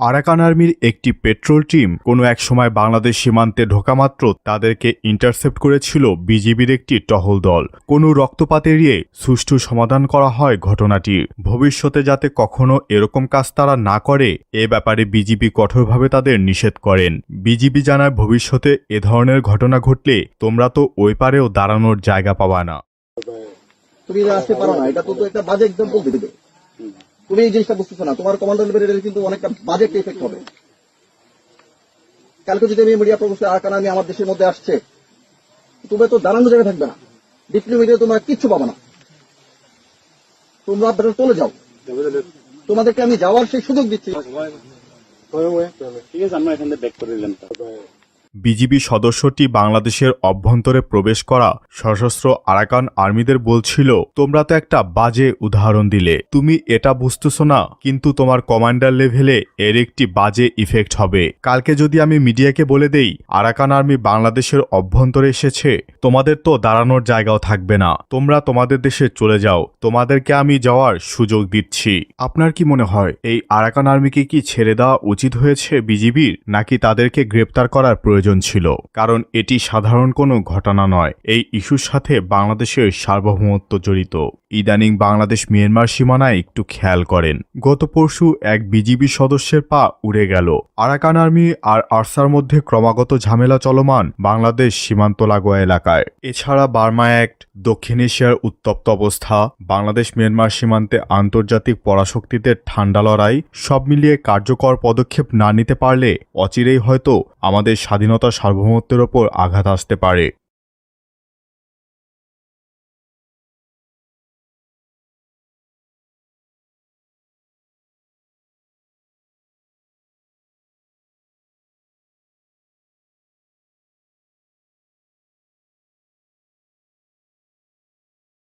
Arakan আর্মির একটি petrol team কোনো এক সময় বাংলাদেশ সীমান্তে ঢোকামাত্র তাদেরকে ইন্টারসেপ্ট করেছিল বিজিবির একটি টহল দল। কোনো রক্তপাত এড়িয়ে সুষ্ঠু সমাধান করা হয় ঘটনাটির ভবিষ্যতে যাতে কখনো এরকম কাজ তারা না করে, এ ব্যাপারে বিজিবি কঠোরভাবে তাদের নিষেধ করেন। বিজিবি জানায়, ভবিষ্যতে এ ধরনের ঘটনা ঘটলে তোমরা তো ওই পারেও দাঁড়ানোর জায়গা পাবা না। তুমি আসতে পারো না। এটা তো একটা বাজে এক্সাম্পল তুমি এই জিনিসটা বুঝতেছো না। তোমার কমান্ডার লেভেলের কিন্তু অনেকটা বাজে এফেক্ট হবে। কালকে যদি আমি মিডিয়া প্রবেশে আরাকান আর্মি আমার দেশের মধ্যে আসছে, তুমি তো দাঁড়ানো জায়গায় থাকবে না। ডিপ্লি মিডিয়া তোমরা কিচ্ছু পাবে না। তোমরা বেটার চলে যাও। তোমাদেরকে আমি যাওয়ার সেই সুযোগ দিচ্ছি। ঠিক আছে, আমরা এখান থেকে ব্যাক করে দিলাম। বিজিবি সদস্যটি বাংলাদেশের অভ্যন্তরে প্রবেশ করা সশস্ত্র আরাকান আর্মিদের বলছিল, তোমরা তো একটা বাজে উদাহরণ দিলে। তুমি এটা বুঝতেছো না, কিন্তু তোমার কমান্ডার লেভেলে এর একটি বাজে ইফেক্ট হবে। কালকে যদি আমি মিডিয়াকে বলে দেই, আরাকান আর্মি বাংলাদেশের অভ্যন্তরে এসেছে, তোমাদের তো দাঁড়ানোর জায়গাও থাকবে না। তোমরা তোমাদের দেশে চলে যাও, তোমাদেরকে আমি যাওয়ার সুযোগ দিচ্ছি। আপনার কি মনে হয়, এই আরাকান আর্মিকে কি ছেড়ে দেওয়া উচিত হয়েছে বিজিবির, নাকি তাদেরকে গ্রেপ্তার করার প্রয়োজন? ছিল, কারণ এটি সাধারণ কোনো ঘটনা নয়। এই ইস্যুর সাথে বাংলাদেশের সার্বভৌমত্ব জড়িত। ইদানিং বাংলাদেশ মিয়ানমার সীমানায় একটু খেয়াল করেন। গত পরশু এক বিজিবি সদস্যের পা উড়ে গেল। আরাকান আর্মি আর আরসার মধ্যে ক্রমাগত ঝামেলা চলমান বাংলাদেশ সীমান্ত লাগোয়া এলাকায়। এছাড়া বার্মা অ্যাক্ট, দক্ষিণ এশিয়ার উত্তপ্ত অবস্থা, বাংলাদেশ মিয়ানমার সীমান্তে আন্তর্জাতিক পরাশক্তিদের ঠান্ডা লড়াই, সব মিলিয়ে কার্যকর পদক্ষেপ না নিতে পারলে অচিরেই হয়তো আমাদের স্বাধীনতা সার্বভৌমত্বের ওপর আঘাত আসতে পারে।